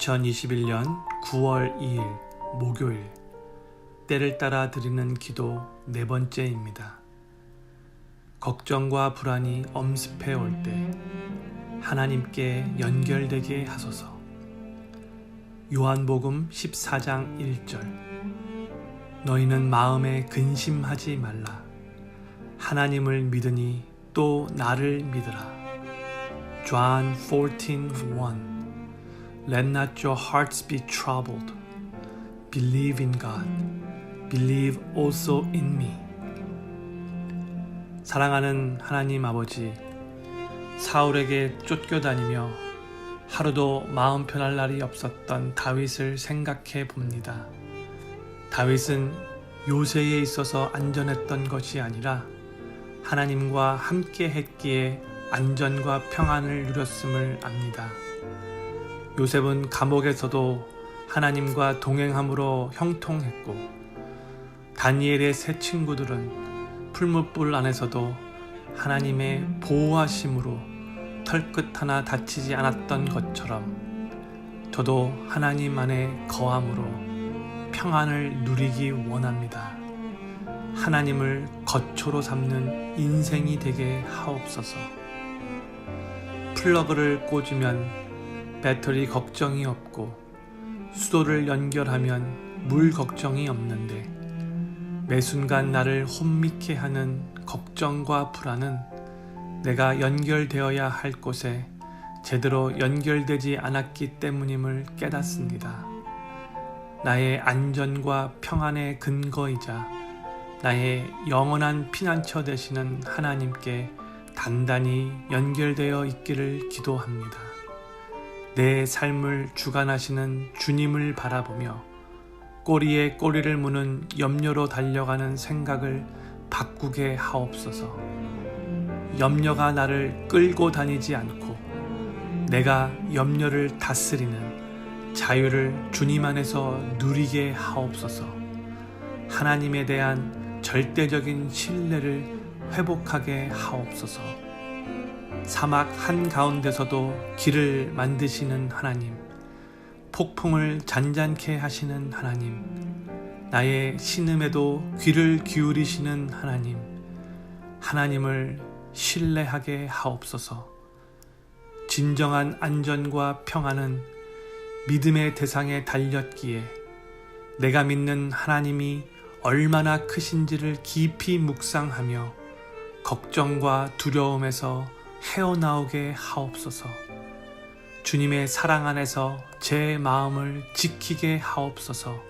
2021년 9월 2일 목요일 때를 따라 드리는 기도 네 번째입니다. 걱정과 불안이 엄습해 올 때 하나님께 연결되게 하소서. 요한복음 14장 1절 너희는 마음에 근심하지 말라. 하나님을 믿으니 또 나를 믿으라. John 14:1 Let not your hearts be troubled. Believe in God. Believe also in me. 사랑하는 하나님 아버지, 사울에게 쫓겨다니며 하루도 마음 편할 날이 없었던 다윗을 생각해 봅니다. 다윗은 요새에 있어서 안전했던 것이 아니라 하나님과 함께 했기에 안전과 평안을 누렸음을 압니다. 요셉은 감옥에서도 하나님과 동행함으로 형통했고 다니엘의 세 친구들은 풀무불 안에서도 하나님의 보호하심으로 털끝 하나 다치지 않았던 것처럼 저도 하나님 안에 거함으로 평안을 누리기 원합니다. 하나님을 거초로 삼는 인생이 되게 하옵소서. 플러그를 꽂으면 배터리 걱정이 없고 수도를 연결하면 물 걱정이 없는데 매 순간 나를 혼미케 하는 걱정과 불안은 내가 연결되어야 할 곳에 제대로 연결되지 않았기 때문임을 깨닫습니다. 나의 안전과 평안의 근거이자 나의 영원한 피난처 되시는 하나님께 단단히 연결되어 있기를 기도합니다. 내 삶을 주관하시는 주님을 바라보며 꼬리에 꼬리를 무는 염려로 달려가는 생각을 바꾸게 하옵소서. 염려가 나를 끌고 다니지 않고 내가 염려를 다스리는 자유를 주님 안에서 누리게 하옵소서. 하나님에 대한 절대적인 신뢰를 회복하게 하옵소서. 사막 한가운데서도 길을 만드시는 하나님, 폭풍을 잔잔케 하시는 하나님, 나의 신음에도 귀를 기울이시는 하나님, 하나님을 신뢰하게 하옵소서. 진정한 안전과 평안은 믿음의 대상에 달렸기에 내가 믿는 하나님이 얼마나 크신지를 깊이 묵상하며 걱정과 두려움에서 헤어나오게 하옵소서. 주님의 사랑 안에서 제 마음을 지키게 하옵소서.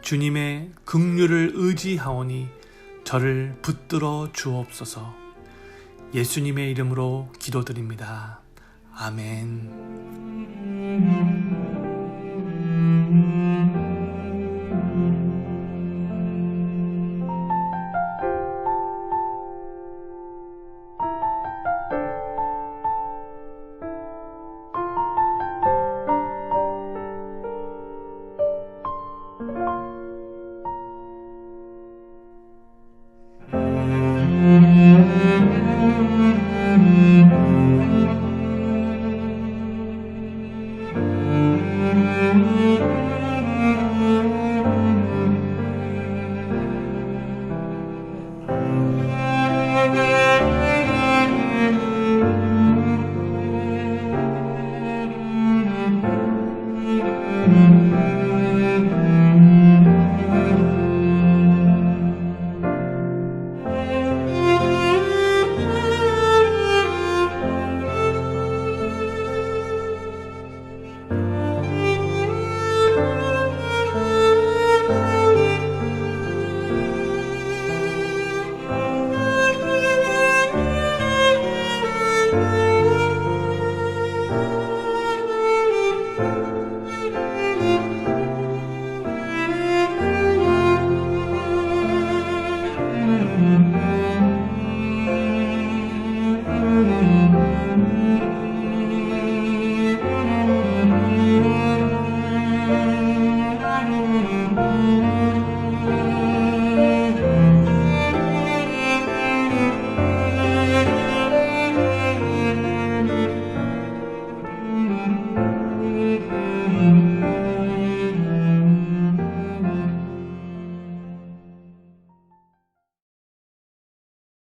주님의 긍휼을 의지하오니 저를 붙들어 주옵소서. 예수님의 이름으로 기도드립니다. 아멘.